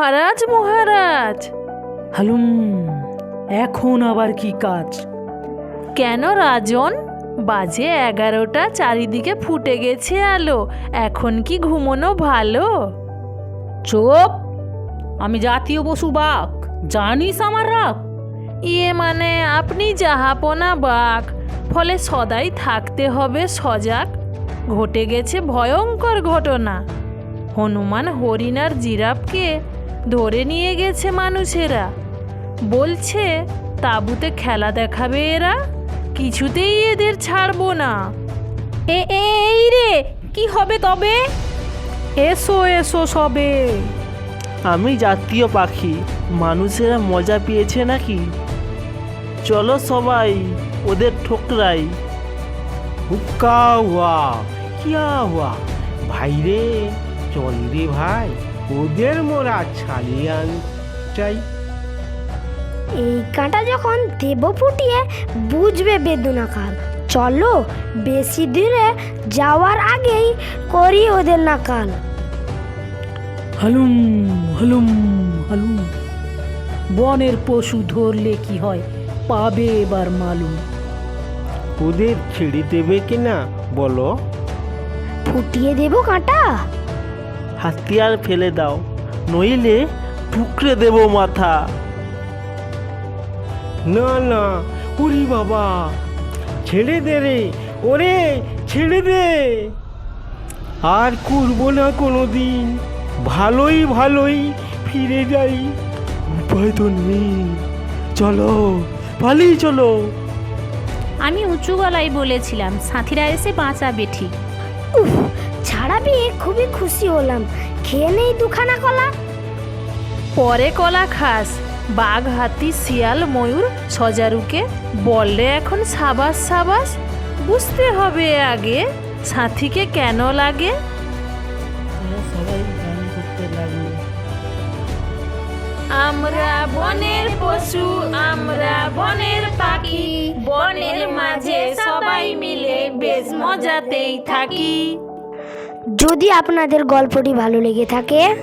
মহারাজ মহারাজ। হালুম এখন আবার কি কাজ? কেন রাজন? বাজে এগারোটা চারিদিকে ফুটে গেছে আলো। এখন কি ঘুমোনো ভালো? চোপ! আমি জাতীয় পশু বাঘ। জানিস আমার রাগ? ইয়ে মানে আপনি জাহাপনা বাঘ ফলে সদাই থাকতে হবে সজাগ। ঘটে গেছে ভয়ঙ্কর ঘটনা। হনুমান হরিণ আর জিরাফকে ধরে নিয়ে গেছে মানুষেরা। বলছে, তাঁবুতে খেলা দেখাবে এরা, কিছুতেই এদের ছাড়বো না। এ এই রে, কি হবে তবে? এসো এসো সবে। আমি জাতীয় পাখি, মানুষেরা মজা পেয়েছে নাকি? চলো সবাই, ওদের ঠোকরাই। হুক্কা হুয়া, কিয়া হুয়া, ভাই রে, চল রে ভাই। ওদের মোরা ছাড়িয়ে আন চাই এই কাঁটা যখন দেব ফুটিয়ে বুঝবে বেদনা কাল চলো বেশি দূরে যাওয়ার আগেই করি ওদের নাকাল। হালুম হালুম হালুম। বনের পশু ধরলে কি হয় পাবে এবার মালুম। ওদের ছেড়ে দেবে কিনা বলো। ফুটিয়ে দেব কাঁটা? হাতিয়ার ফেলে দাও নইলে টুকরে দেব মাথা। না না উরি বাবা ছেড়ে দে রে ওরে ছেড়ে দে। আর করব না কোনো দিন ভালোই ভালোই ফিরে যাই। উপায় তো নেই চলো পালিয়ে চলো। আমি উঁচু গলায় বলেছিলাম সাথীরা এসে বাঁচাবে ঠিক। উফ ছাড়াবি খুবই খুশি হলাম। খেয়ে নেই দুখানা কলা? পরে কলা খাস। বাঘ হাতি শিয়াল, ময়ূর, সজারুকে বললে এখন সাবাস সাবাস। বুঝতে হবে আগে সাথীকে কেন লাগে? আমরা বনের পশু, আমরা বনের পাখি। বনের মাঝে সবাই মিলে বেশ মজাতেই থাকি। যদি আপনাদের গল্পটি ভালো লেগে থাকে,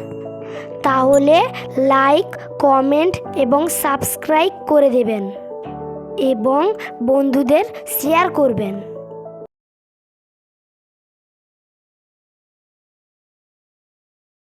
তাহলে লাইক, কমেন্ট এবং সাবস্ক্রাইব করে দেবেন এবং বন্ধুদের শেয়ার করবেন।